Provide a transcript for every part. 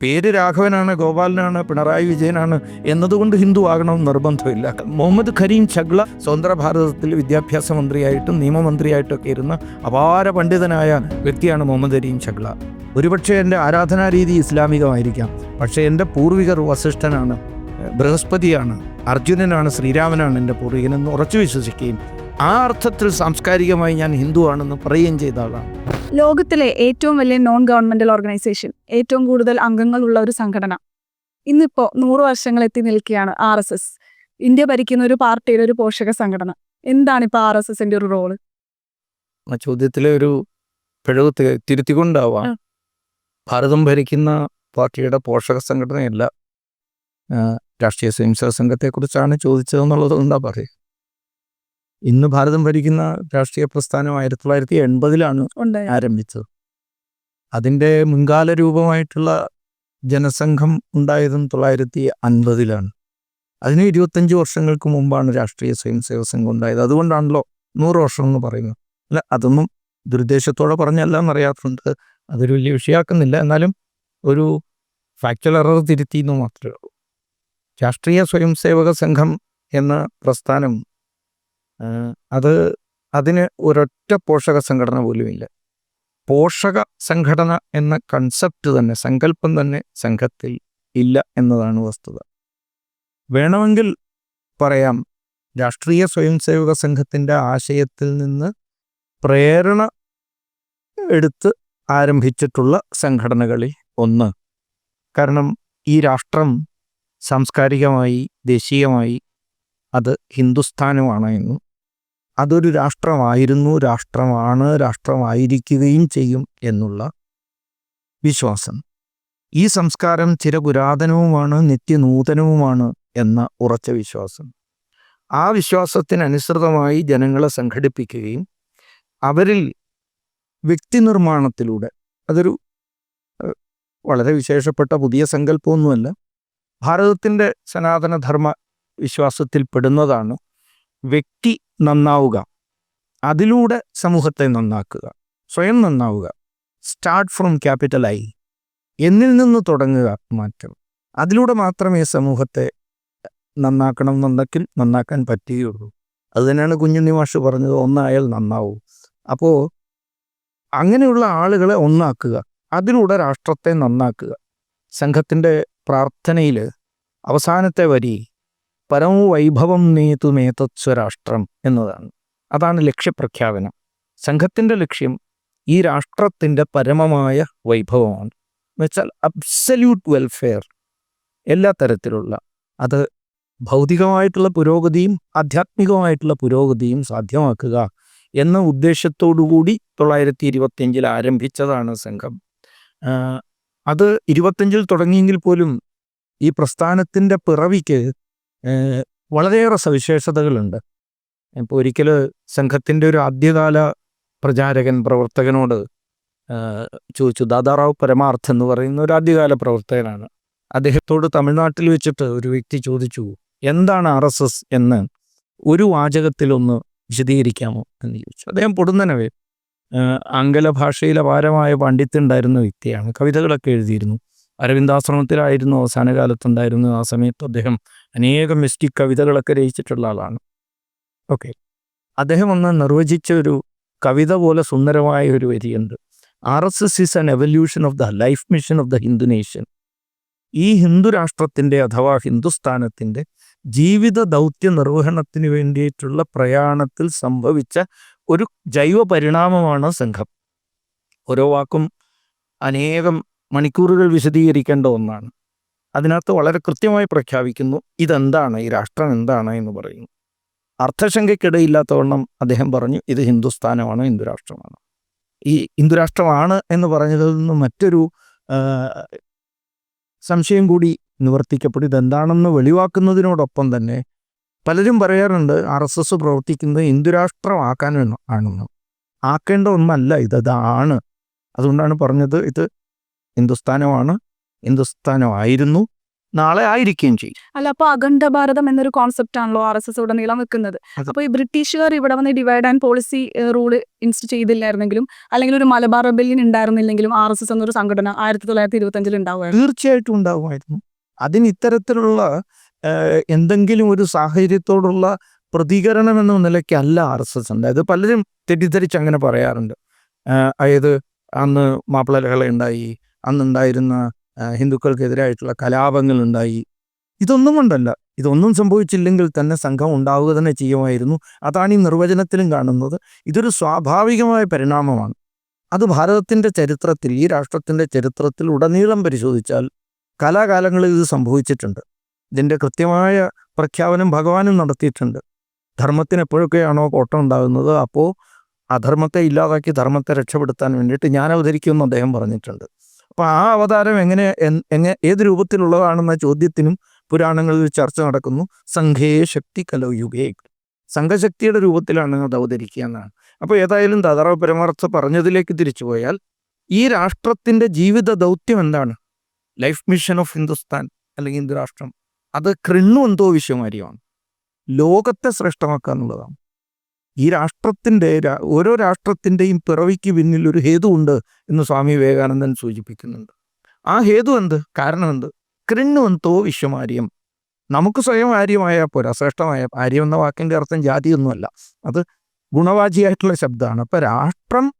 പേര് രാഘവനാണ് ഗോപാലനാണ് പിണറായി വിജയനാണ് എന്നതുകൊണ്ട് ഹിന്ദു ആകണമെന്ന് നിർബന്ധമില്ല. മുഹമ്മദ് ഖരീം ചഗ്ല സ്വതന്ത്ര ഭാരതത്തിൽ വിദ്യാഭ്യാസ മന്ത്രിയായിട്ടും നിയമമന്ത്രിയായിട്ടൊക്കെ ഇരുന്ന അപാര പണ്ഡിതനായ വ്യക്തിയാണ് മുഹമ്മദ് കരീം ചഗ്ല. ഒരുപക്ഷെ എന്റെ ആരാധനാ രീതി ഇസ്ലാമികമായിരിക്കാം പക്ഷേ എന്റെ പൂർവികർ വസിഷ്ഠനാണ് ബൃഹസ്പതിയാണ് അർജുനനാണ് ശ്രീരാമനാണ് എന്റെ പൂർവികനെന്ന് ഉറച്ചു വിശ്വസിക്കുകയും ആ അർത്ഥത്തിൽ സാംസ്കാരികമായി ഞാൻ ഹിന്ദുവാണെന്ന് പറയുകയും ചെയ്ത ആളാണ്. ലോകത്തിലെ ഏറ്റവും വലിയ നോൺ ഗവൺമെന്റൽ ഓർഗനൈസേഷൻ ഏറ്റവും കൂടുതൽ അംഗങ്ങളുള്ള ഒരു സംഘടന. ഇന്നിപ്പോ നൂറ് വർഷങ്ങൾ എത്തി നിൽക്കുകയാണ് ആർ എസ് എസ്. ഇന്ത്യ ഭരിക്കുന്ന ഒരു പാർട്ടിയുടെ ഒരു പോഷക സംഘടന. എന്താണ് ഇപ്പൊ ആർ എസ് എസിന്റെ ഒരു റോൾ ആ ചോദ്യത്തിലെ ഒരു പിഴവ് തിരുത്തിക്കൊണ്ടാവാം. ഭാരതം ഭരിക്കുന്ന പാർട്ടിയുടെ പോഷക സംഘടനയല്ല രാഷ്ട്രീയ സ്വയംസേവക സംഘത്തെക്കുറിച്ചാണ് ചോദിച്ചതെന്നുള്ളത് എന്താ പറയുക? ഇന്ന് ഭാരതം ഭരിക്കുന്ന രാഷ്ട്രീയ പ്രസ്ഥാനം ആയിരത്തി തൊള്ളായിരത്തി എൺപതിലാണ് ആരംഭിച്ചത്. അതിന്റെ മുൻകാല രൂപമായിട്ടുള്ള ജനസംഘം ഉണ്ടായതും തൊള്ളായിരത്തി അൻപതിലാണ് അതിന് ഇരുപത്തഞ്ച് വർഷങ്ങൾക്ക് മുമ്പാണ് രാഷ്ട്രീയ സ്വയംസേവക സംഘം ഉണ്ടായത്. അതുകൊണ്ടാണല്ലോ നൂറ് വർഷം എന്ന് പറയുന്നത്. അല്ല അതൊന്നും ദുരുദ്ദേശത്തോടെ പറഞ്ഞല്ല എന്നറിയാത്തുണ്ട് അതൊരു വലിയ വിഷയമാക്കുന്നില്ല. എന്നാലും ഒരു ഫാക്ച്വൽ എറർ തിരുത്തി എന്ന് മാത്രമേ ഉള്ളൂ. രാഷ്ട്രീയ സ്വയംസേവക സംഘം എന്ന പ്രസ്ഥാനം അത് അതിന് ഒരൊറ്റ പോഷക സംഘടന പോലുമില്ല. പോഷക സംഘടന എന്ന കൺസെപ്റ്റ് തന്നെ സങ്കല്പം തന്നെ സംഘത്തിൽ ഇല്ല എന്നതാണ് വസ്തുത. വേണമെങ്കിൽ പറയാം രാഷ്ട്രീയ സ്വയംസേവക സംഘത്തിന്റെ ആശയത്തിൽ നിന്ന് പ്രേരണ എടുത്ത് ആരംഭിച്ചിട്ടുള്ള സംഘടനകളിൽ ഒന്ന്. കാരണം ഈ രാഷ്ട്രം സാംസ്കാരികമായി ദേശീയമായി അത് ഹിന്ദുസ്ഥാനുമാണ് എന്നും അതൊരു രാഷ്ട്രമായിരുന്നു രാഷ്ട്രമാണ് രാഷ്ട്രമായിരിക്കുകയും ചെയ്യും എന്നുള്ള വിശ്വാസം. ഈ സംസ്കാരം ചിരപുരാതനവുമാണ് നിത്യനൂതനവുമാണ് എന്ന ഉറച്ച വിശ്വാസം. ആ വിശ്വാസത്തിനനുസൃതമായി ജനങ്ങളെ സംഘടിപ്പിക്കുകയും അവരിൽ വ്യക്തി നിർമ്മാണത്തിലൂടെ അതൊരു വളരെ വിശേഷപ്പെട്ട പുതിയ സങ്കല്പമൊന്നുമല്ല ഭാരതത്തിന്റെ സനാതനധർമ്മ വിശ്വാസത്തിൽ പെടുന്നതാണ് വ്യക്തി നന്നാവുക. അതിലൂടെ സമൂഹത്തെ നന്നാക്കുക. സ്വയം നന്നാവുക. സ്റ്റാർട്ട് ഫ്രം ക്യാപിറ്റൽ ഐ എന്നിൽ നിന്ന് തുടങ്ങുക മാറ്റം. അതിലൂടെ മാത്രമേ സമൂഹത്തെ നന്നാക്കണം എന്നുണ്ടെങ്കിൽ നന്നാക്കാൻ പറ്റുകയുള്ളൂ. അത് തന്നെയാണ് കുഞ്ഞുണ്ണി മാഷ് പറഞ്ഞത് ഒന്നായാൽ നന്നാവൂ. അപ്പോൾ അങ്ങനെയുള്ള ആളുകളെ ഒന്നാക്കുക. അതിലൂടെ രാഷ്ട്രത്തെ നന്നാക്കുക. സംഘത്തിന്റെ പ്രാർത്ഥനയിൽ അവസാനത്തെ വരി പരമോ വൈഭവം നീതു നേതത്വരാഷ്ട്രം എന്നതാണ്. അതാണ് ലക്ഷ്യപ്രഖ്യാപനം. സംഘത്തിന്റെ ലക്ഷ്യം ഈ രാഷ്ട്രത്തിന്റെ പരമമായ വൈഭവമാണ്. എന്നുവെച്ചാൽ അബ്സല്യൂട്ട് വെൽഫെയർ എല്ലാ തരത്തിലുള്ള അത് ഭൗതികമായിട്ടുള്ള പുരോഗതിയും ആധ്യാത്മികമായിട്ടുള്ള പുരോഗതിയും സാധ്യമാക്കുക എന്ന ഉദ്ദേശത്തോടുകൂടി തൊള്ളായിരത്തി ഇരുപത്തിയഞ്ചിൽ ആരംഭിച്ചതാണ് സംഘം. അത് ഇരുപത്തഞ്ചിൽ തുടങ്ങിയെങ്കിൽ പോലും ഈ പ്രസ്ഥാനത്തിന്റെ പിറവിക്ക് വളരെയേറെ സവിശേഷതകളുണ്ട്. ഇപ്പോൾ ഒരിക്കൽ സംഘത്തിന്റെ ഒരു ആദ്യകാല പ്രചാരകൻ പ്രവർത്തകനോട് ചോദിച്ചു ദാദാറാവ് പരമാർത്ഥ് എന്ന് പറയുന്ന ഒരു ആദ്യകാല പ്രവർത്തകനാണ്. അദ്ദേഹത്തോട് തമിഴ്നാട്ടിൽ വെച്ചിട്ട് ഒരു വ്യക്തി ചോദിച്ചു എന്താണ് ആർ എസ് എസ് എന്ന് ഒരു വാചകത്തിലൊന്ന് വിശദീകരിക്കാമോ? എന്ന് ചോദിച്ചു. അദ്ദേഹം പൊടുന്നനവേ ആംഗല ഭാഷയിൽ അപാരമായ പണ്ഡിത്തുണ്ടായിരുന്ന വ്യക്തിയാണ്. കവിതകളൊക്കെ എഴുതിയിരുന്നു. അരവിന്ദാശ്രമത്തിലായിരുന്നു അവസാന കാലത്തുണ്ടായിരുന്നു ആ സമയത്ത് അദ്ദേഹം അനേകം മിസ്റ്റിക് കവിതകളൊക്കെ രചിച്ചിട്ടുള്ള ആളാണ്. ഓക്കെ അദ്ദേഹം ഒന്ന് നിർവചിച്ച ഒരു കവിത പോലെ സുന്ദരമായ ഒരു വരിയുണ്ട്. R S S is an evolution of the life mission of the Hindu nation ഈ ഹിന്ദു രാഷ്ട്രത്തിന്റെ അഥവാ ഹിന്ദുസ്ഥാനത്തിന്റെ ജീവിത ദൗത്യ നിർവഹണത്തിന് വേണ്ടിയിട്ടുള്ള പ്രയാണത്തിൽ സംഭവിച്ച ഒരു ജൈവ പരിണാമമാണ് സംഘം. ഓരോ വാക്കും അനേകം മണിക്കൂറുകൾ വിശദീകരിക്കേണ്ട ഒന്നാണ്. അതിനകത്ത് വളരെ കൃത്യമായി പ്രഖ്യാപിക്കുന്നു ഇതെന്താണ് ഈ രാഷ്ട്രം എന്താണ് എന്ന് പറയുന്നു. അർത്ഥശങ്കയ്ക്കിടയില്ലാത്തവണ്ണം അദ്ദേഹം പറഞ്ഞു ഇത് ഹിന്ദുസ്ഥാനമാണ് ഹിന്ദു രാഷ്ട്രമാണ് ഈ ഹിന്ദു രാഷ്ട്രമാണ് എന്ന് പറഞ്ഞതിൽ നിന്ന് മറ്റൊരു സംശയം കൂടി നിവർത്തിക്കപ്പെടും. ഇതെന്താണെന്ന് വെളിവാക്കുന്നതിനോടൊപ്പം തന്നെ പലരും പറയാറുണ്ട് ആർ എസ് എസ് പ്രവർത്തിക്കുന്നത് ഹിന്ദുരാഷ്ട്രമാക്കാൻ ആണെന്ന്. ആക്കേണ്ട ഒന്നല്ല ഇത് അതാണ് അതുകൊണ്ടാണ് പറഞ്ഞത് ഇത് ഹിന്ദുസ്ഥാനമാണ് ഹിന്ദുസ്ഥാനമായിരുന്നു. നാളെ ആയിരിക്കുകയും ചെയ്യും. അല്ല അപ്പൊ അഖണ്ഡ ഭാരതം എന്നൊരു കോൺസെപ്റ്റ് ആണല്ലോ ആർ എസ് എസ് ഉടനീളം വെക്കുന്നത് അത് അപ്പൊ ഈ ബ്രിട്ടീഷുകാർ ഇവിടെ വന്ന് ഡിവൈഡ് ആൻഡ് പോളിസി റൂൾ ഇൻസ്റ്റ് ചെയ്തില്ലായിരുന്നെങ്കിലും അല്ലെങ്കിൽ ഒരു മലബാർ റെബല്യൻ ഉണ്ടായിരുന്നില്ലെങ്കിലും ആർ എസ് എസ് എന്നൊരു സംഘടന ആയിരത്തി തൊള്ളായിരത്തി ഇരുപത്തി അഞ്ചിൽ ഉണ്ടാവുമായിരുന്നു. തീർച്ചയായിട്ടും ഉണ്ടാവുമായിരുന്നു. അതിന് ഇത്തരത്തിലുള്ള എന്തെങ്കിലും ഒരു സാഹചര്യത്തോടുള്ള പ്രതികരണം എന്ന നിലയ്ക്കല്ല ആർ എസ് എസ് ഉണ്ട്. അത് പലരും തെറ്റിദ്ധരിച്ച് അങ്ങനെ പറയാറുണ്ട്. അതായത് അന്ന് മാപ്പിള ലഹള ഉണ്ടായി അന്നുണ്ടായിരുന്ന ഹിന്ദുക്കൾക്കെതിരായിട്ടുള്ള കലാപങ്ങൾ ഉണ്ടായി ഇതൊന്നും കൊണ്ടല്ല. ഇതൊന്നും സംഭവിച്ചില്ലെങ്കിൽ തന്നെ സംഘം ഉണ്ടാവുക തന്നെ ചെയ്യുമായിരുന്നു. അതാണ് ഈ നിർവചനത്തിലും കാണുന്നത്. ഇതൊരു സ്വാഭാവികമായ പരിണാമമാണ്. അത് ഭാരതത്തിന്റെ ചരിത്രത്തിൽ ഈ രാഷ്ട്രത്തിന്റെ ചരിത്രത്തിൽ ഉടനീളം പരിശോധിച്ചാൽ കലാകാലങ്ങളിൽ ഇത് സംഭവിച്ചിട്ടുണ്ട്. ഇതിന്റെ കൃത്യമായ പ്രഖ്യാപനം ഭഗവാനും നടത്തിയിട്ടുണ്ട്. ധർമ്മത്തിന് എപ്പോഴൊക്കെയാണോ കോട്ടം ഉണ്ടാകുന്നത് അപ്പോൾ അധർമ്മത്തെ ഇല്ലാതാക്കി ധർമ്മത്തെ രക്ഷപ്പെടുത്താൻ വേണ്ടിയിട്ട് ഞാൻ അവതരിക്കുമെന്ന് അദ്ദേഹം പറഞ്ഞിട്ടുണ്ട്. അപ്പോൾ ആ അവതാരം എങ്ങനെ എങ്ങനെ ഏത് രൂപത്തിലുള്ളതാണെന്ന ചോദ്യത്തിനും പുരാണങ്ങളിൽ ചർച്ച നടക്കുന്നു. സംഘേ ശക്തി കലയുഗേ സംഘശക്തിയുടെ രൂപത്തിലാണ് അത് അവതരിക്കുക എന്നാണ്. അപ്പോൾ ഏതായാലും ദാദാറാവ് പരമാർത്ഥ പറഞ്ഞതിലേക്ക് തിരിച്ചു പോയാൽ ഈ രാഷ്ട്രത്തിന്റെ ജീവിത ദൗത്യം എന്താണ്? ലൈഫ് മിഷൻ ഓഫ് ഹിന്ദുസ്ഥാൻ അല്ലെങ്കിൽ ഹിന്ദു രാഷ്ട്രം അത് കൃണ്ണു എന്തോ വിശ്വമാര്യമാണ് ലോകത്തെ ശ്രേഷ്ഠമാക്കുക എന്നുള്ളതാണ് ഈ രാഷ്ട്രത്തിന്റെ ഓരോ രാഷ്ട്രത്തിന്റെയും പിറവിക്ക് പിന്നിൽ ഒരു ഹേതു ഉണ്ട് എന്ന് സ്വാമി വിവേകാനന്ദൻ സൂചിപ്പിക്കുന്നുണ്ട്. ആ ഹേതു എന്ത്? കാരണം എന്ത്? കൃണ്ണു എന്തോ വിശ്വമാര്യം. നമുക്ക് സ്വയം ആര്യമായ പോരാ ശ്രേഷ്ഠമായ. ആര്യം എന്ന വാക്കിന്റെ അർത്ഥം ജാതിയൊന്നുമല്ല. അത് ഗുണവാചിയായിട്ടുള്ള ശബ്ദമാണ്. അപ്പം രാഷ്ട്രം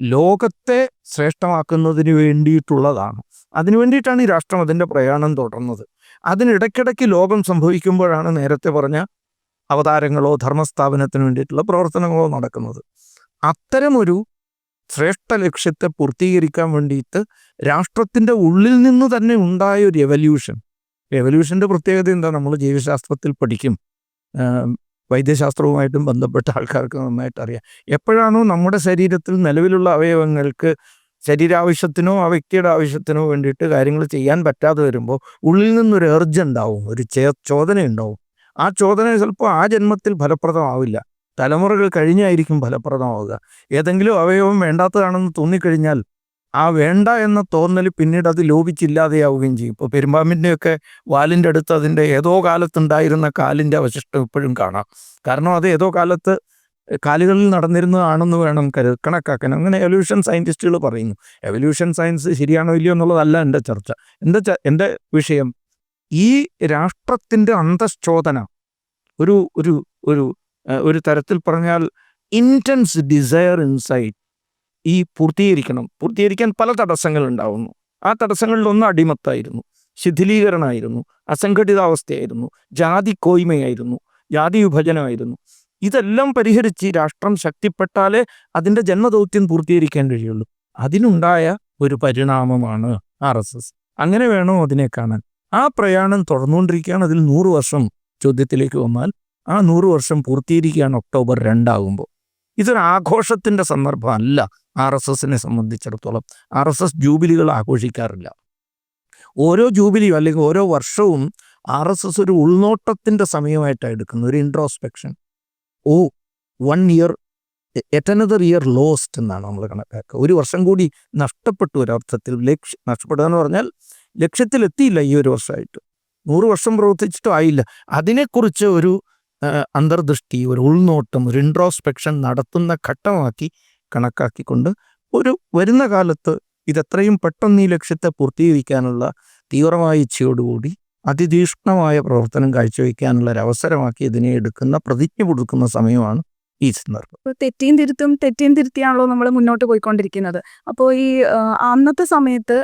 ലോകത്തെ ശ്രേഷ്ഠമാക്കുന്നതിന് വേണ്ടിയിട്ടുള്ളതാണ്. അതിനു വേണ്ടിയിട്ടാണ് ഈ രാഷ്ട്രം അതിന്റെ പ്രയാണം തുടർന്നത്. അതിനിടയ്ക്കിടയ്ക്ക് ലോകം സംഭവിക്കുമ്പോഴാണ് നേരത്തെ പറഞ്ഞ അവതാരങ്ങളോ ധർമ്മസ്ഥാപനത്തിന് വേണ്ടിയിട്ടുള്ള പ്രവർത്തനങ്ങളോ നടക്കുന്നത്. അത്തരമൊരു ശ്രേഷ്ഠ ലക്ഷ്യത്തെ പൂർത്തീകരിക്കാൻ വേണ്ടിയിട്ട് രാഷ്ട്രത്തിന്റെ ഉള്ളിൽ നിന്ന് തന്നെ ഉണ്ടായ ഒരു എവല്യൂഷൻ എവല്യൂഷന്റെ പ്രത്യേകത എന്താ? നമ്മൾ ജീവശാസ്ത്രത്തിൽ പഠിക്കും. വൈദ്യശാസ്ത്രവുമായിട്ടും ബന്ധപ്പെട്ട ആൾക്കാർക്ക് നന്നായിട്ട് അറിയാം. എപ്പോഴാണോ നമ്മുടെ ശരീരത്തിൽ നിലവിലുള്ള അവയവങ്ങൾക്ക് ശരീരാവശ്യത്തിനോ ആ വ്യക്തിയുടെ ആവശ്യത്തിനോ വേണ്ടിയിട്ട് കാര്യങ്ങൾ ചെയ്യാൻ പറ്റാതെ വരുമ്പോൾ ഉള്ളിൽ നിന്നൊരു എർജ് ഉണ്ടാവും ഒരു ചേ ചോദന ഉണ്ടാവും ആ ചോദന ചിലപ്പോൾ ആ ജന്മത്തിൽ ഫലപ്രദമാവില്ല. തലമുറകൾ കഴിഞ്ഞായിരിക്കും ഫലപ്രദമാവുക. ഏതെങ്കിലും അവയവം വേണ്ടാത്തതാണെന്ന് തോന്നിക്കഴിഞ്ഞാൽ ആ വേണ്ട എന്ന തോന്നൽ പിന്നീട് അത് ലോപിച്ചില്ലാതെയാവുകയും ചെയ്യും. ഇപ്പോൾ പെരുമ്പാമ്പിന്റെയൊക്കെ വാലിന്റെ അടുത്ത് അതിന്റെ ഏതോ കാലത്തുണ്ടായിരുന്ന കാലിന്റെ അവശിഷ്ടം ഇപ്പോഴും കാണാം. കാരണം അത് ഏതോ കാലത്ത് കാലുകളിൽ നടന്നിരുന്നതാണെന്ന് വേണം കരു കണക്കാക്കാൻ. അങ്ങനെ എവല്യൂഷൻ സയന്റിസ്റ്റുകൾ പറയുന്നു. എവല്യൂഷൻ സയൻസ് ശരിയാണോ ഇല്ലയോ എന്നുള്ളതല്ല എന്റെ ചർച്ച. എന്റെ എന്റെ വിഷയം? ഈ രാഷ്ട്രത്തിന്റെ അന്തശ്ചോദന ഒരു ഒരു ഒരു ഒരു തരത്തിൽ പറഞ്ഞാൽ ഇന്റൻസ് ഡിസയർ ഇൻസൈറ്റ് ഈ പൂർത്തീകരിക്കണം. പൂർത്തീകരിക്കാൻ പല തടസ്സങ്ങൾ ഉണ്ടാവുന്നു ആ തടസ്സങ്ങളിലൊന്ന് അടിമത്തായിരുന്നു. ശിഥിലീകരണമായിരുന്നു. അസംഘടിതാവസ്ഥയായിരുന്നു. ജാതി കോയ്മയായിരുന്നു. ജാതി വിഭജനമായിരുന്നു. ഇതെല്ലാം പരിഹരിച്ച് രാഷ്ട്രം ശക്തിപ്പെട്ടാലേ അതിന്റെ ജന്മദൗത്യം പൂർത്തീകരിക്കാൻ കഴിയുള്ളൂ. അതിനുണ്ടായ ഒരു പരിണാമമാണ് ആർ എസ് എസ്. അങ്ങനെ വേണോ അതിനെ കാണാൻ? ആ പ്രയാണം തുടർന്നുകൊണ്ടിരിക്കുകയാണ്. അതിൽ നൂറ് വർഷം ചോദ്യത്തിലേക്ക് വന്നാൽ ആ നൂറ് വർഷം പൂർത്തീകരിക്കുകയാണ് ഒക്ടോബർ രണ്ടാകുമ്പോൾ. ഇതൊരു ആഘോഷത്തിന്റെ സന്ദർഭമല്ല. ആർ എസ് എസിനെ സംബന്ധിച്ചിടത്തോളം. ആർ എസ് എസ് ജൂബിലികൾ ആഘോഷിക്കാറില്ല. ഓരോ ജൂബിലിയും അല്ലെങ്കിൽ ഓരോ വർഷവും ആർ എസ് എസ് ഒരു ഉൾനോട്ടത്തിന്റെ സമയമായിട്ടാണ് എടുക്കുന്നത്. ഒരു introspection oh one year at another year lost എന്നാണ് നമ്മൾ കണക്കാക്കുക. ഒരു വർഷം കൂടി നഷ്ടപ്പെട്ടു ഒരർത്ഥത്തിൽ. ലക്ഷ്യം നഷ്ടപ്പെടുക എന്ന് പറഞ്ഞാൽ ലക്ഷ്യത്തിലെത്തിയില്ല ഈ ഒരു വർഷമായിട്ട്. നൂറ് വർഷം പ്രവർത്തിച്ചിട്ടും ആയില്ല. അതിനെക്കുറിച്ച് ഒരു അന്തർദൃഷ്ടി ഒരു ഉൾനോട്ടം ഒരു ഇൻട്രോസ്പെക്ഷൻ നടത്തുന്ന ഘട്ടമാക്കി കണക്കാക്കിക്കൊണ്ട് ഒരു വരുന്ന കാലത്ത് ഇതെത്രയും പെട്ടെന്ന് ഈ ലക്ഷ്യത്തെ പൂർത്തീകരിക്കാനുള്ള തീവ്രമായ ഇച്ഛയോടുകൂടി അതിതീക്ഷ്ണമായ പ്രവർത്തനം കാഴ്ചവെക്കാനുള്ള ഒരു അവസരമാക്കി ഇതിനെ എടുക്കുന്ന പ്രതിജ്ഞ കൊടുക്കുന്ന സമയമാണ് ഈ സന്ദർഭം. തെറ്റിയും തിരുത്തും തെറ്റിയും തിരുത്തിയാണല്ലോ നമ്മൾ മുന്നോട്ട് പോയിക്കൊണ്ടിരിക്കുന്നത്. അപ്പോൾ ഈ അന്നത്തെ സമയത്ത്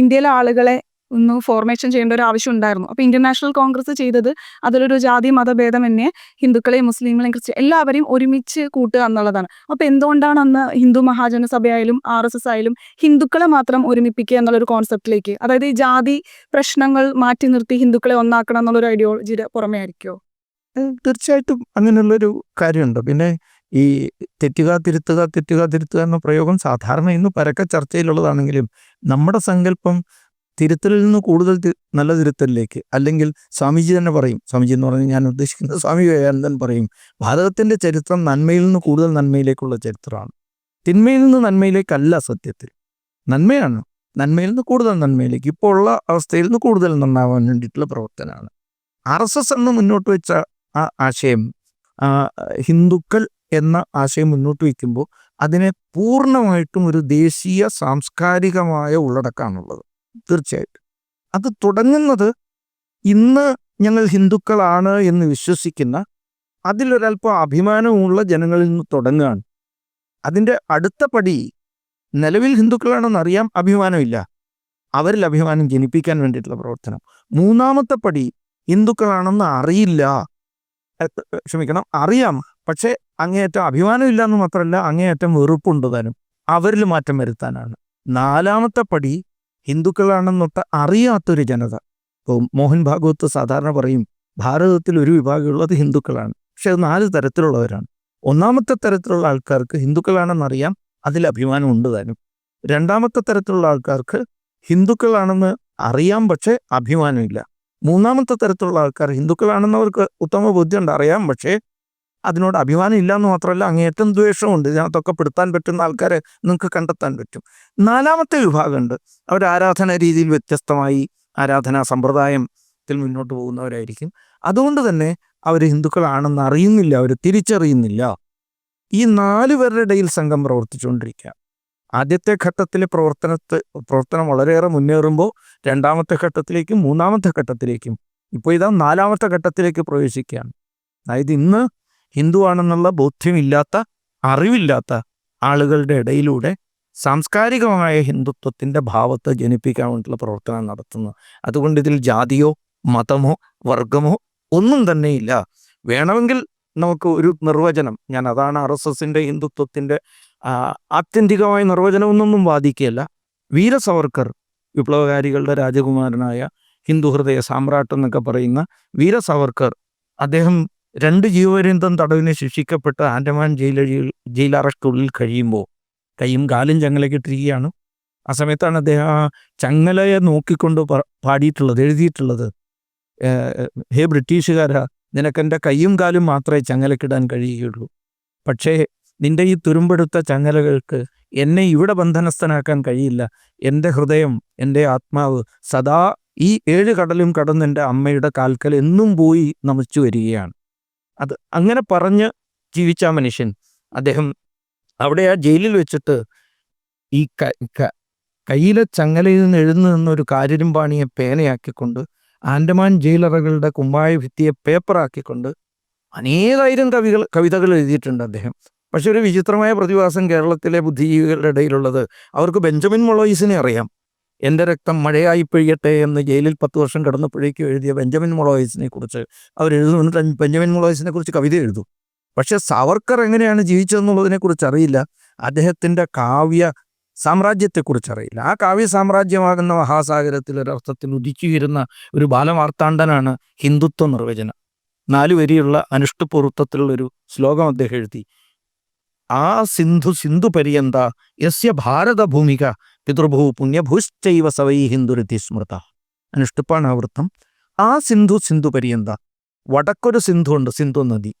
ഇന്ത്യയിലെ ആളുകളെ ഒന്ന് ഫോർമേഷൻ ചെയ്യേണ്ട ഒരു ആവശ്യം ഉണ്ടായിരുന്നു. അപ്പോൾ ഇന്റർനാഷണൽ നാഷണൽ കോൺഗ്രസ് ചെയ്തത് അതിലൊരു ജാതി മതഭേദമന്യേ ഹിന്ദുക്കളെയും മുസ്ലിങ്ങളെയും ക്രിസ്ത്യൻ എല്ലാവരെയും ഒരുമിച്ച് കൂട്ടുക എന്നുള്ളതാണ്. അപ്പോൾ എന്തുകൊണ്ടാണ് അന്ന് ഹിന്ദു മഹാജനസഭയായാലും ആർ എസ് എസ് ആയാലും ഹിന്ദുക്കളെ മാത്രം ഒരുമിപ്പിക്കുക എന്നുള്ളൊരു കോൺസെപ്റ്റിലേക്ക് അതായത് ഈ ജാതി പ്രശ്നങ്ങൾ മാറ്റി നിർത്തി ഹിന്ദുക്കളെ ഒന്നാക്കണം എന്നുള്ളൊരു ഐഡിയോളജിയുടെ പുറമേ ആയിരിക്കുമോ തീർച്ചയായിട്ടും അങ്ങനെയുള്ളൊരു കാര്യമുണ്ട്. പിന്നെ ഈ തെറ്റുക തിരുത്തുക തെറ്റുക തിരുത്തുക എന്ന പ്രയോഗം സാധാരണ ഇന്ന് പരക്കെ ചർച്ചയിലുള്ളതാണെങ്കിലും നമ്മുടെ സങ്കല്പം തിരുത്തലിൽ നിന്ന് കൂടുതൽ നല്ല തിരുത്തലിലേക്ക് അല്ലെങ്കിൽ സ്വാമിജി തന്നെ പറയും. സ്വാമിജി എന്ന് പറഞ്ഞാൽ ഞാൻ ഉദ്ദേശിക്കുന്ന സ്വാമി വിവേകാനന്ദൻ പറയും. ഭാരതത്തിന്റെ ചരിത്രം നന്മയിൽ നിന്ന് കൂടുതൽ നന്മയിലേക്കുള്ള ചരിത്രമാണ്. തിന്മയിൽ നിന്ന് നന്മയിലേക്കല്ല സത്യത്തിൽ. നന്മയാണ്. നന്മയിൽ നിന്ന് കൂടുതൽ നന്മയിലേക്ക്. ഇപ്പോൾ ഉള്ള അവസ്ഥയിൽ നിന്ന് കൂടുതൽ നന്നാവാൻ വേണ്ടിയിട്ടുള്ള പ്രവർത്തനമാണ്. ആർ എസ് എസ് എന്ന് മുന്നോട്ട് വെച്ച ആ ആശയം ഹിന്ദുക്കൾ എന്ന ആശയം മുന്നോട്ട് വയ്ക്കുമ്പോൾ അതിനെ പൂർണമായിട്ടും ഒരു ദേശീയ സാംസ്കാരികമായ ഉള്ളടക്കമാണുള്ളത് തീർച്ചയായിട്ടും. അത് തുടങ്ങുന്നത് ഇന്ന് ഞങ്ങൾ ഹിന്ദുക്കളാണ് എന്ന് വിശ്വസിക്കുന്ന അതിലൊരല്പം അഭിമാനമുള്ള ജനങ്ങളിൽ നിന്ന് തുടങ്ങുകയാണ്. അതിന്റെ അടുത്ത പടി നിലവിൽ ഹിന്ദുക്കളാണെന്ന് അറിയാം അഭിമാനമില്ല. അവരിൽ അഭിമാനം ജനിപ്പിക്കാൻ വേണ്ടിയിട്ടുള്ള പ്രവർത്തനം. മൂന്നാമത്തെ പടി ഹിന്ദുക്കളാണെന്ന് അറിയില്ല. ക്ഷമിക്കണം അറിയാം. പക്ഷേ അങ്ങേയറ്റം അഭിമാനമില്ല മാത്രമല്ല അങ്ങേയറ്റം വെറുപ്പുണ്ട് താനും. അവരിൽ മാറ്റം വരുത്താനാണ്. നാലാമത്തെ പടി ഹിന്ദുക്കളാണെന്നൊട്ട് അറിയാത്തൊരു ജനത. ഇപ്പോൾ മോഹൻ ഭാഗവത്ത് സാധാരണ പറയും ഭാരതത്തിൽ ഒരു വിഭാഗമുള്ളത് ഹിന്ദുക്കളാണ്. പക്ഷെ അത് നാല് തരത്തിലുള്ളവരാണ്. ഒന്നാമത്തെ തരത്തിലുള്ള ആൾക്കാർക്ക് ഹിന്ദുക്കളാണെന്നറിയാം അതിൽ അഭിമാനം ഉണ്ട് രണ്ടാമത്തെ തരത്തിലുള്ള ആൾക്കാർക്ക് ഹിന്ദുക്കളാണെന്ന് അറിയാം പക്ഷേ അഭിമാനമില്ല. മൂന്നാമത്തെ തരത്തിലുള്ള ആൾക്കാർ ഹിന്ദുക്കളാണെന്നവർക്ക് ഉത്തമ ബുദ്ധിയുണ്ട് അറിയാം പക്ഷേ അതിനോട് അഭിമാനം ഇല്ല എന്ന് മാത്രമല്ല അങ്ങേയറ്റം ദ്വേഷമുണ്ട് ഇതിനകത്തൊക്കെ പെടുത്താൻ പറ്റുന്ന ആൾക്കാരെ നിങ്ങൾക്ക് കണ്ടെത്താൻ പറ്റും. നാലാമത്തെ വിഭാഗമുണ്ട്. അവർ ആരാധന രീതിയിൽ വ്യത്യസ്തമായി ആരാധനാ സമ്പ്രദായത്തിൽ മുന്നോട്ട് പോകുന്നവരായിരിക്കും. അതുകൊണ്ട് തന്നെ അവർ ഹിന്ദുക്കളാണെന്ന് അറിയുന്നില്ല അവർ തിരിച്ചറിയുന്നില്ല. ഈ നാല് പേരുടെ ഇടയിൽ സംഘം പ്രവർത്തിച്ചുകൊണ്ടിരിക്കുക. ആദ്യത്തെ ഘട്ടത്തിലെ പ്രവർത്തനത്തെ പ്രവർത്തനം വളരെയേറെ മുന്നേറുമ്പോൾ രണ്ടാമത്തെ ഘട്ടത്തിലേക്കും മൂന്നാമത്തെ ഘട്ടത്തിലേക്കും. ഇപ്പോൾ ഇതാ നാലാമത്തെ ഘട്ടത്തിലേക്ക് പ്രവേശിക്കുകയാണ്. അതായത് ഇന്ന് ഹിന്ദുവാണെന്നുള്ള ബോധ്യമില്ലാത്ത അറിവില്ലാത്ത ആളുകളുടെ ഇടയിലൂടെ സാംസ്കാരികമായ ഹിന്ദുത്വത്തിന്റെ ഭാവത്തെ ജനിപ്പിക്കാൻ വേണ്ടിയിട്ടുള്ള പ്രവർത്തനം നടത്തുന്നത്. അതുകൊണ്ട് ഇതിൽ ജാതിയോ മതമോ വർഗമോ ഒന്നും തന്നെയില്ല. വേണമെങ്കിൽ നമുക്ക് ഒരു നിർവചനം ഞാൻ അതാണ് ആർ എസ് എസിന്റെ ഹിന്ദുത്വത്തിന്റെ ആത്യന്തികമായ നിർവചനമെന്നൊന്നും വാദിക്കുകയല്ല. വീര സവർക്കർ വിപ്ലവകാരികളുടെ രാജകുമാരനായ ഹിന്ദു ഹൃദയ സാമ്രാട്ട് എന്നൊക്കെ പറയുന്ന വീര സവർക്കർ അദ്ദേഹം രണ്ട് ജീവപര്യന്തം തടവിന് ശിക്ഷിക്കപ്പെട്ട് ആൻഡമാൻ ജയിലഴിയിൽ ജയിൽ കഴിയുമ്പോൾ കൈയും കാലും ചങ്ങലക്കിട്ടിരിക്കുകയാണ് ആ സമയത്താണ് അദ്ദേഹം ആ ചങ്ങലയെ നോക്കിക്കൊണ്ട് പാടിയിട്ടുള്ളത് എഴുതിയിട്ടുള്ളത്. ഹേ ബ്രിട്ടീഷുകാരാ നിനക്കെന്റെ കൈയും കാലും മാത്രമേ ചങ്ങലക്കിടാൻ കഴിയുകയുള്ളൂ. പക്ഷേ നിന്റെ ഈ തുരുമ്പെടുത്ത ചങ്ങലകൾക്ക് എന്നെ ഇവിടെ ബന്ധനസ്ഥനാക്കാൻ കഴിയില്ല. എന്റെ ഹൃദയം എന്റെ ആത്മാവ് സദാ ഈ ഏഴ് കടലും കടന്ന് എന്റെ അമ്മയുടെ കാൽക്കൽ എന്നും പോയി നമിച്ചു വരികയാണ്. അത് അങ്ങനെ പറഞ്ഞ് ജീവിച്ച ആ മനുഷ്യൻ. അദ്ദേഹം അവിടെ ആ ജയിലിൽ വെച്ചിട്ട് ഈ കയ്യിലെ ചങ്ങലയിൽ നിന്ന് എഴുന്നു നിന്നൊരു കാരിരുമ്പാണിയെ പേനയാക്കിക്കൊണ്ട് ആൻഡമാൻ ജയിലറകളുടെ കുമ്പായ ഭിത്തിയെ പേപ്പറാക്കിക്കൊണ്ട് അനേകായിരം കവികൾ കവിതകൾ എഴുതിയിട്ടുണ്ട് അദ്ദേഹം. പക്ഷെ ഒരു വിചിത്രമായ പ്രതിഭാസം കേരളത്തിലെ ബുദ്ധിജീവികളുടെ ഇടയിലുള്ളത്. അവർക്ക് ബെഞ്ചമിൻ മൊളോയിസിനെ അറിയാം. എന്റെ രക്തം മഴയായി പെയ്യട്ടെ എന്ന് ജയിലിൽ പത്ത് വർഷം കിടന്നപ്പോഴേക്കും എഴുതിയ ബെഞ്ചമിൻ മൊളോയിസിനെ കുറിച്ച് അവർ എഴുതുന്നുണ്ട് ബെഞ്ചമിൻ മൊളോയിസിനെ കുറിച്ച് കവിത എഴുതും. പക്ഷെ സാവർക്കർ എങ്ങനെയാണ് ജീവിച്ചതെന്നുള്ളതിനെ കുറിച്ച് അറിയില്ല. അദ്ദേഹത്തിന്റെ കാവ്യ സാമ്രാജ്യത്തെക്കുറിച്ച് അറിയില്ല ആ കാവ്യ സാമ്രാജ്യമാകുന്ന മഹാസാഗരത്തിൽ ഒരർത്ഥത്തിൽ ഉദിച്ചുയരുന്ന ഒരു ബാലമാർത്താണ്ഡനാണ് ഹിന്ദുത്വ നിർവചനം. നാലു വരിയുള്ള അനുഷ്ഠപൂർവത്വത്തിലുള്ള ഒരു ശ്ലോകം അദ്ദേഹം എഴുതി. ആ സിന്ധു സിന്ധു പര്യന്ത യസ്യ ഭാരതഭൂമിക പിതൃഭൂ പുണ്യഭൂശ്ചൈവ സവൈ ഹിന്ദുരതി സ്മൃത. അനുഷ്ടുപ്പാണ് ആ വൃത്തം ആ സിന്ധു സിന്ധു പര്യന്ത വടക്കൊരു സിന്ധു ഉണ്ട് സിന്ധു നദി.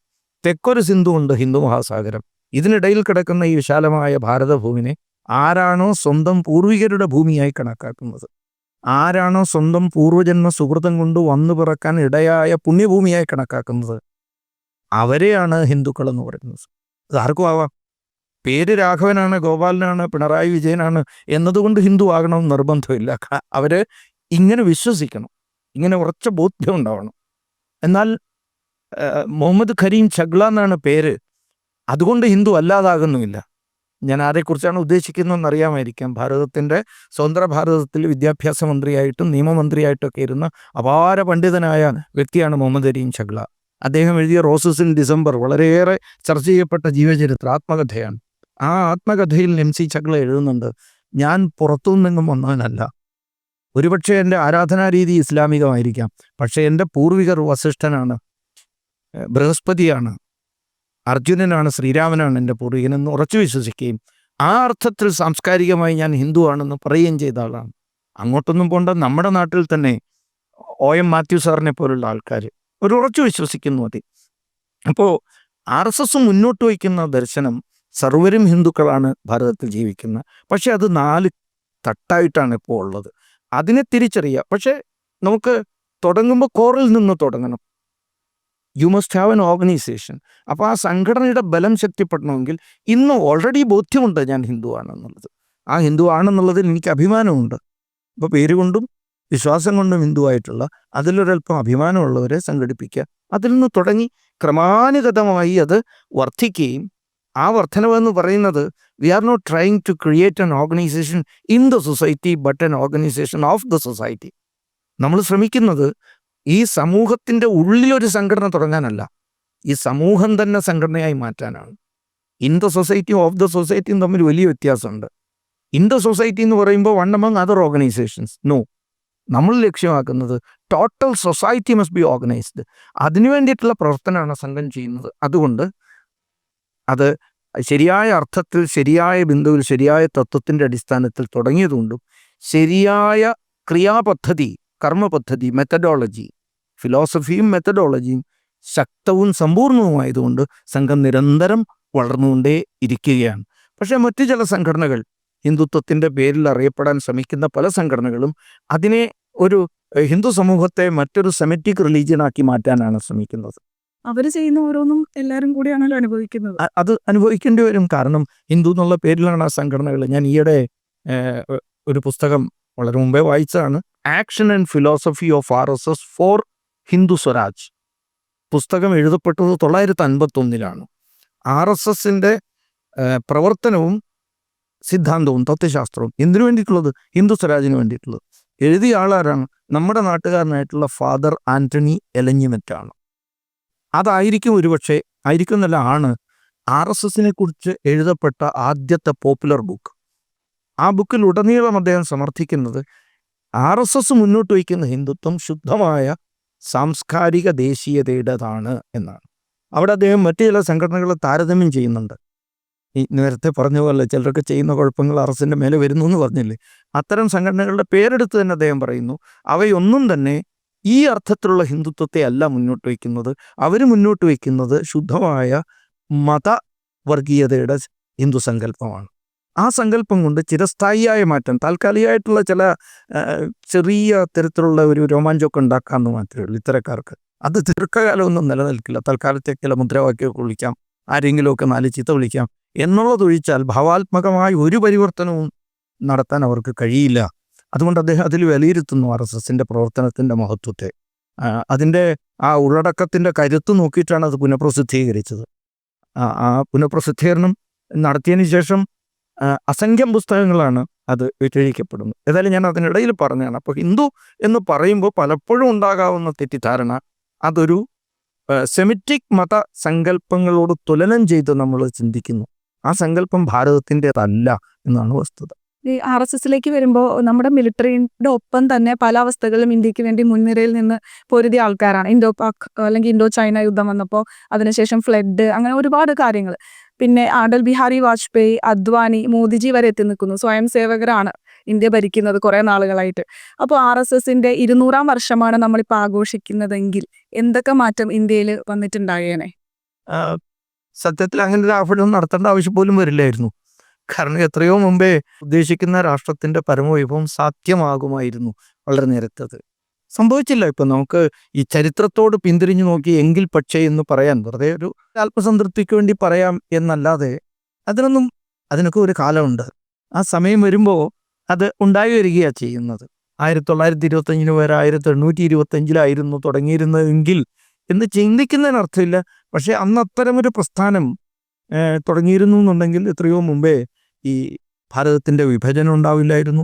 തെക്കൊരു സിന്ധു ഉണ്ട് ഹിന്ദു മഹാസാഗരം. ഇതിനിടയിൽ കിടക്കുന്ന ഈ വിശാലമായ ഭാരതഭൂമിനെ ആരാണോ സ്വന്തം പൂർവികരുടെ ഭൂമിയായി കണക്കാക്കുന്നത്. ആരാണോ സ്വന്തം പൂർവജന്മ സുഹൃതം കൊണ്ട് വന്നു പിറക്കാൻ ഇടയായ പുണ്യഭൂമിയായി കണക്കാക്കുന്നത്. അവരെയാണ് ഹിന്ദുക്കൾ എന്ന് പറയുന്നത്. അത് ആർക്കും ആവാം. പേര് രാഘവനാണ് ഗോപാലനാണ് പിണറായി വിജയനാണ് എന്നതുകൊണ്ട് ഹിന്ദു ആകണമെന്ന് നിർബന്ധമില്ല. അവർ ഇങ്ങനെ വിശ്വസിക്കണം. ഇങ്ങനെ ഉറച്ച ബോധ്യം ഉണ്ടാവണം. എന്നാൽ മുഹമ്മദ് ഖരീം ചഗ്ല എന്നാണ് പേര്. അതുകൊണ്ട് ഹിന്ദു അല്ലാതാകുന്നുമില്ല. ഞാൻ ആരെക്കുറിച്ചാണ് ഉദ്ദേശിക്കുന്നതെന്ന് അറിയാമായിരിക്കാം ഭാരതത്തിന്റെ സ്വതന്ത്ര ഭാരതത്തിൽ വിദ്യാഭ്യാസ മന്ത്രിയായിട്ടും നിയമമന്ത്രിയായിട്ടൊക്കെ ഇരുന്ന അപാര പണ്ഡിതനായ വ്യക്തിയാണ് മുഹമ്മദ് അരീം ചഗ്ല. അദ്ദേഹം എഴുതിയ റോസസ് ഇൻ ഡിസംബർ വളരെയേറെ ചർച്ച ചെയ്യപ്പെട്ട ജീവചരിത്ര ആത്മകഥയാണ്. ആ ആത്മകഥയിൽ എം സി ചക്ല എഴുതുന്നുണ്ട്. ഞാൻ പുറത്തുനിന്നെങ്ങും വന്നവനല്ല. ഒരുപക്ഷെ എന്റെ ആരാധനാരീതി ഇസ്ലാമികമായിരിക്കാം. പക്ഷേ എന്റെ പൂർവികർ വസിഷ്ഠനാണ്. ബൃഹസ്പതിയാണ്. അർജുനനാണ് ശ്രീരാമനാണ് എന്റെ പൂർവികനെന്ന് ഉറച്ചു വിശ്വസിക്കുകയും ആ അർത്ഥത്തിൽ സാംസ്കാരികമായി ഞാൻ ഹിന്ദുവാണെന്ന് പറയുകയും ചെയ്ത ആളാണ്. അങ്ങോട്ടൊന്നും പോണ്ട നമ്മുടെ നാട്ടിൽ തന്നെ ഒ എം മാത്യു സാറിനെ പോലുള്ള ആൾക്കാർ ഒരു ഉറച്ചു വിശ്വസിക്കുന്നു മതി അപ്പോൾ ആർ എസ് എസ് മുന്നോട്ട് വയ്ക്കുന്ന ദർശനം സർവരും ഹിന്ദുക്കളാണ് ഭാരതത്തിൽ ജീവിക്കുന്ന. പക്ഷേ അത് നാല് തട്ടായിട്ടാണ് ഇപ്പോൾ ഉള്ളത്. അതിനെ തിരിച്ചറിയുക പക്ഷേ നമുക്ക് തുടങ്ങുമ്പോൾ കോറിൽ നിന്ന് തുടങ്ങണം. You must have an organisation അപ്പോൾ ആ സംഘടനയുടെ ബലം ശക്തിപ്പെടണമെങ്കിൽ ഇന്ന് ഓൾറെഡി ബോധ്യമുണ്ട് ഞാൻ ഹിന്ദുവാണെന്നുള്ളത് ആ ഹിന്ദു ആണെന്നുള്ളതിൽ എനിക്ക് അഭിമാനമുണ്ട്. അപ്പോൾ പേരുകൊണ്ടും വിശ്വാസം കൊണ്ടും ഹിന്ദുവായിട്ടുള്ള അതിലൊരല്പം അഭിമാനമുള്ളവരെ സംഘടിപ്പിക്കുക. അതിൽ നിന്ന് തുടങ്ങി ക്രമാനുഗതമായി അത് വർദ്ധിക്കുകയും ആ വർധനവെന്ന് പറയുന്നത് we are not trying to create an organisation in the society but an organisation of the society നമ്മൾ ശ്രമിക്കുന്നത് ഈ സമൂഹത്തിന്റെ ഉള്ളിലൊരു സംഘടന തുടങ്ങാനല്ല. ഈ സമൂഹം തന്നെ സംഘടനയായി മാറ്റാനാണ്. In the society of the സൊസൈറ്റിയും തമ്മിൽ വലിയ വ്യത്യാസമുണ്ട്. ഇൻ ദ സൊസൈറ്റി എന്ന് പറയുമ്പോൾ one among other organisations no നമ്മൾ ലക്ഷ്യമാക്കുന്നത് total society must be organised അതിനു വേണ്ടിയിട്ടുള്ള പ്രവർത്തനമാണ് സംഘം ചെയ്യുന്നത്. അതുകൊണ്ട് അത് ശരിയായ അർത്ഥത്തിൽ ശരിയായ ബിന്ദുവിൽ ശരിയായ തത്വത്തിന്റെ അടിസ്ഥാനത്തിൽ തുടങ്ങിയതുകൊണ്ടും ശരിയായ ക്രിയാപദ്ധതി കർമ്മപദ്ധതി മെത്തഡോളജി ഫിലോസഫിയും മെത്തഡോളജിയും ശക്തവും സമ്പൂർണവുമായതുകൊണ്ട് സംഘം നിരന്തരം വളർന്നുകൊണ്ടേ ഇരിക്കുകയാണ്. പക്ഷേ മറ്റു ചില സംഘടനകൾ ഹിന്ദുത്വത്തിന്റെ പേരിൽ അറിയപ്പെടാൻ ശ്രമിക്കുന്ന പല സംഘടനകളും അതിനെ ഒരു ഹിന്ദു സമൂഹത്തെ മറ്റൊരു സെമറ്റിക് റിലീജിയനാക്കി മാറ്റാനാണ് ശ്രമിക്കുന്നത്. അവർ ചെയ്യുന്ന ഓരോന്നും എല്ലാവരും കൂടിയാണല്ലോ അനുഭവിക്കുന്നത്. അത് അനുഭവിക്കേണ്ടി വരും. കാരണം ഹിന്ദു എന്നുള്ള പേരിലാണ് ആ സംഘടനകൾ ഞാൻ ഈയിടെ ഒരു പുസ്തകം വളരെ മുമ്പേ വായിച്ചതാണ്. Action and philosophy of R S S for Hindu Swaraj പുസ്തകം എഴുതപ്പെട്ടത് തൊള്ളായിരത്തി അൻപത്തി ഒന്നിലാണ് ആർ എസ് എസിന്റെ പ്രവർത്തനവും സിദ്ധാന്തവും തത്വശാസ്ത്രവും എന്തിനു വേണ്ടിയിട്ടുള്ളത്? ഹിന്ദു സ്വരാജിന് വേണ്ടിയിട്ടുള്ളത്. എഴുതിയ ആളാരാണ്? നമ്മുടെ നാട്ടുകാരനായിട്ടുള്ള ഫാദർ ആന്റണി എലഞ്ഞിമെറ്റാണ്. അതായിരിക്കും ഒരുപക്ഷെ ആയിരിക്കും എന്നല്ല ആണ് ആർ എസ് എസിനെ കുറിച്ച് എഴുതപ്പെട്ട ആദ്യത്തെ പോപ്പുലർ ബുക്ക്. ആ ബുക്കിൽ ഉടനീളം അദ്ദേഹം സമർത്ഥിക്കുന്നത് ആർ എസ് എസ് മുന്നോട്ട് വയ്ക്കുന്ന ഹിന്ദുത്വം ശുദ്ധമായ സാംസ്കാരിക ദേശീയതയുടേതാണ് എന്നാണ്. അവിടെ അദ്ദേഹം മറ്റു ചില സംഘടനകളെ താരതമ്യം ചെയ്യുന്നുണ്ട്. ഈ നേരത്തെ പറഞ്ഞ പോലെ ചിലരൊക്കെ ചെയ്യുന്ന കുഴപ്പങ്ങൾ ആർ എസിന്റെ മേലെ വരുന്നു എന്ന് പറഞ്ഞില്ലേ? അത്തരം സംഘടനകളുടെ പേരെടുത്ത് തന്നെ അദ്ദേഹം പറയുന്നു. അവയൊന്നും തന്നെ ഈ അർത്ഥത്തിലുള്ള ഹിന്ദുത്വത്തെ അല്ല മുന്നോട്ട് വയ്ക്കുന്നത്. അവർ മുന്നോട്ട് വയ്ക്കുന്നത് ശുദ്ധമായ മതവർഗീയതയുടെ ഹിന്ദു സങ്കല്പമാണ്. ആ സങ്കല്പം കൊണ്ട് ചിരസ്ഥായിയായ മാറ്റം താൽക്കാലികമായിട്ടുള്ള ചില ചെറിയ തരത്തിലുള്ള ഒരു രോമാഞ്ചമൊക്കെ ഉണ്ടാക്കാമെന്ന് മാത്രമേ ഉള്ളൂ ഇത്തരക്കാർക്ക്. അത് ദീർഘകാലമൊന്നും നിലനിൽക്കില്ല. തൽക്കാലത്തേക്കുള്ള മുദ്രാവാക്യമൊക്കെ വിളിക്കാം ആരെങ്കിലുമൊക്കെ നാല് ചീത്ത വിളിക്കാം എന്നുള്ളതൊഴിച്ചാൽ ഭാവാത്മകമായ ഒരു പരിവർത്തനവും നടത്താൻ അവർക്ക് കഴിയില്ല. അതുകൊണ്ട് അദ്ദേഹം അതിൽ വിലയിരുത്തുന്നു ആർ എസ് എസിന്റെ പ്രവർത്തനത്തിന്റെ മഹത്വത്തെ. അതിന്റെ ആ ഉള്ളടക്കത്തിന്റെ കരുത്ത് നോക്കിയിട്ടാണ് അത് പുനഃപ്രസിദ്ധീകരിച്ചത്. ആ പുനഃപ്രസിദ്ധീകരണം നടത്തിയതിന് ശേഷം അസംഖ്യം പുസ്തകങ്ങളാണ് അത് വിറ്റഴിക്കപ്പെടുന്നത്. ഏതായാലും ഞാൻ അതിനിടയിൽ പറഞ്ഞതാണ്. അപ്പോൾ ഹിന്ദു എന്ന് പറയുമ്പോൾ പലപ്പോഴും ഉണ്ടാകാവുന്ന തെറ്റിദ്ധാരണ അതൊരു സെമിറ്റിക് മത സങ്കല്പങ്ങളോട് തുലനം ചെയ്ത് നമ്മൾ ചിന്തിക്കുന്നു. ആ സങ്കല്പം ഭാരതത്തിന്റെതല്ല എന്നാണ് വസ്തുത. ഈ ആർ എസ് എസിലേക്ക് വരുമ്പോൾ നമ്മുടെ മിലിറ്ററിയുടെ ഒപ്പം തന്നെ പല അവസ്ഥകളിലും ഇന്ത്യയ്ക്ക് വേണ്ടി മുൻനിരയിൽ നിന്ന് പൊരുതിയ ആൾക്കാരാണ്. ഇൻഡോ പാക് അല്ലെങ്കിൽ ഇൻഡോ ചൈന യുദ്ധം വന്നപ്പോൾ അതിനുശേഷം ഫ്ലഡ് അങ്ങനെ ഒരുപാട് കാര്യങ്ങൾ പിന്നെ അടൽ ബിഹാരി വാജ്പേയി അദ്വാനി മോദിജി വരെ എത്തി നിൽക്കുന്നു. സ്വയം സേവകരാണ് ഇന്ത്യ ഭരിക്കുന്നത് കുറേ നാളുകളായിട്ട്. അപ്പോൾ ആർ എസ് എസിന്റെ ഇരുന്നൂറാം വർഷമാണ് നമ്മളിപ്പോൾ ആഘോഷിക്കുന്നതെങ്കിൽ എന്തൊക്കെ മാറ്റം ഇന്ത്യയിൽ വന്നിട്ടുണ്ടായേനെ? സത്യത്തിൽ അങ്ങനെ ഒരു ആഹ്വാനം നടത്തേണ്ട ആവശ്യം പോലും വരില്ലായിരുന്നു. കാരണം എത്രയോ മുമ്പേ ഉദ്ദേശിക്കുന്ന രാഷ്ട്രത്തിന്റെ പരമവൈഭവം സാധ്യമാകുമായിരുന്നു വളരെ നേരത്തത് സംഭവിച്ചില്ല. ഇപ്പൊ നമുക്ക് ഈ ചരിത്രത്തോട് പിന്തിരിഞ്ഞു നോക്കി എങ്കിൽ പക്ഷേ എന്ന് പറയാൻ വെറുതെ ഒരു അല്പസംതൃപ്തിക്ക് വേണ്ടി പറയാം എന്നല്ലാതെ അതിനൊന്നും അതിനൊക്കെ ഒരു കാലമുണ്ട്. ആ സമയം വരുമ്പോൾ അത് ഉണ്ടായി വരികയാണ് ചെയ്യുന്നത്. ആയിരത്തി തൊള്ളായിരത്തി ഇരുപത്തഞ്ചിന് വരെ ആയിരത്തി എണ്ണൂറ്റി ഇരുപത്തഞ്ചിലായിരുന്നു തുടങ്ങിയിരുന്നതെങ്കിൽ എന്ന് ചിന്തിക്കുന്നതിന് അർത്ഥമില്ല പക്ഷേ അന്ന് അത്തരമൊരു പ്രസ്ഥാനം തുടങ്ങിയിരുന്നു എന്നുണ്ടെങ്കിൽ എത്രയോ മുമ്പേ ഈ ഭാരതത്തിന്റെ വിഭജനം ഉണ്ടാവില്ലായിരുന്നു.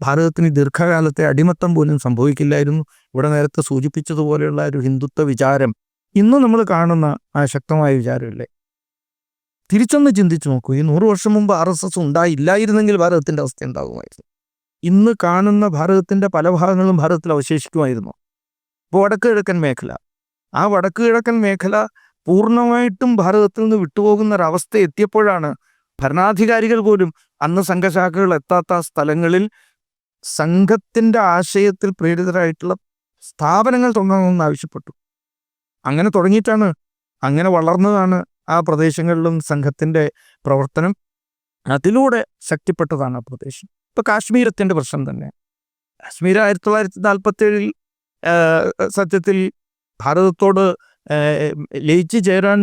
ഭാരതത്തിന് ദീർഘകാലത്തെ അടിമത്തം പോലും സംഭവിക്കില്ലായിരുന്നു. ഇവിടെ നേരത്തെ സൂചിപ്പിച്ചതുപോലെയുള്ള ഒരു ഹിന്ദുത്വ വിചാരം ഇന്ന് നമ്മൾ കാണുന്ന ആ ശക്തമായ വിചാരമില്ലേ? തിരിച്ചൊന്ന് ചിന്തിച്ചു നോക്കൂ. ഈ നൂറ് വർഷം മുമ്പ് ആർ എസ് എസ് ഉണ്ടായില്ലായിരുന്നെങ്കിൽ ഭാരതത്തിന്റെ അവസ്ഥ ഉണ്ടാകുമായിരുന്നു ഇന്ന് കാണുന്ന ഭാരതത്തിന്റെ പല ഭാഗങ്ങളും ഭാരതത്തിൽ അവശേഷിക്കുമായിരുന്നു. ഇപ്പോൾ വടക്ക് കിഴക്കൻ മേഖല. ആ വടക്ക് കിഴക്കൻ മേഖല പൂർണമായിട്ടും ഭാരതത്തിൽ നിന്ന് വിട്ടുപോകുന്ന ഒരവസ്ഥ എത്തിയപ്പോഴാണ് ഭരണാധികാരികൾ പോലും അന്ന് സംഘശാഖകൾ എത്താത്ത സ്ഥലങ്ങളിൽ സംഘത്തിന്റെ ആശയത്തിൽ പ്രേരിതരായിട്ടുള്ള സ്ഥാപനങ്ങൾ തുടങ്ങണമെന്ന് ആവശ്യപ്പെട്ടു. അങ്ങനെ തുടങ്ങിയിട്ടാണ് അങ്ങനെ വളർന്നതാണ് ആ പ്രദേശങ്ങളിലും സംഘത്തിന്റെ പ്രവർത്തനം. അതിലൂടെ ശക്തിപ്പെട്ടതാണ് ആ പ്രദേശം. ഇപ്പോൾ കാശ്മീരത്തിന്റെ പ്രശ്നം തന്നെ. കാശ്മീർ ആയിരത്തി തൊള്ളായിരത്തി നാൽപ്പത്തി ഏഴിൽ സത്യത്തിൽ ഭാരതത്തോട് ലയിച്ചു ചേരാൻ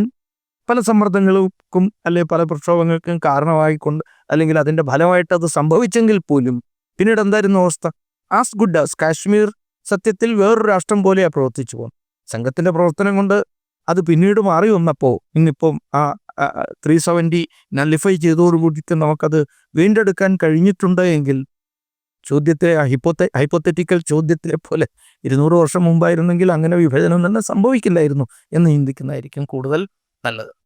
പല സമ്മർദ്ദങ്ങൾക്കും അല്ലെങ്കിൽ പല പ്രക്ഷോഭങ്ങൾക്കും കാരണമായിക്കൊണ്ട് അല്ലെങ്കിൽ അതിന്റെ ഫലമായിട്ട് അത് സംഭവിച്ചെങ്കിൽ പോലും പിന്നീട് എന്തായിരുന്നു അവസ്ഥ? ആസ് ഗുഡ് ആസ് കാശ്മീർ സത്യത്തിൽ വേറൊരു രാഷ്ട്രം പോലെയാണ് പ്രവർത്തിച്ചു പോകും സംഘത്തിന്റെ പ്രവർത്തനം കൊണ്ട് അത് പിന്നീട് മാറി വന്നപ്പോൾ ഇന്നിപ്പം ആ ത്രീ സെവന്റി നല്ലിഫൈ ചെയ്തോടുകൂടിയിട്ട് നമുക്കത് വീണ്ടെടുക്കാൻ കഴിഞ്ഞിട്ടുണ്ട് എങ്കിൽ ചോദ്യത്തെ ഹൈപ്പോത്തെ ഹൈപ്പോത്തറ്റിക്കൽ ചോദ്യത്തിലെ പോലെ ഇരുന്നൂറ് വർഷം മുമ്പായിരുന്നെങ്കിൽ അങ്ങനെ വിഭജനം തന്നെ സംഭവിക്കില്ലായിരുന്നു എന്ന് ചിന്തിക്കുന്നതായിരിക്കും കൂടുതൽ നല്ലത്.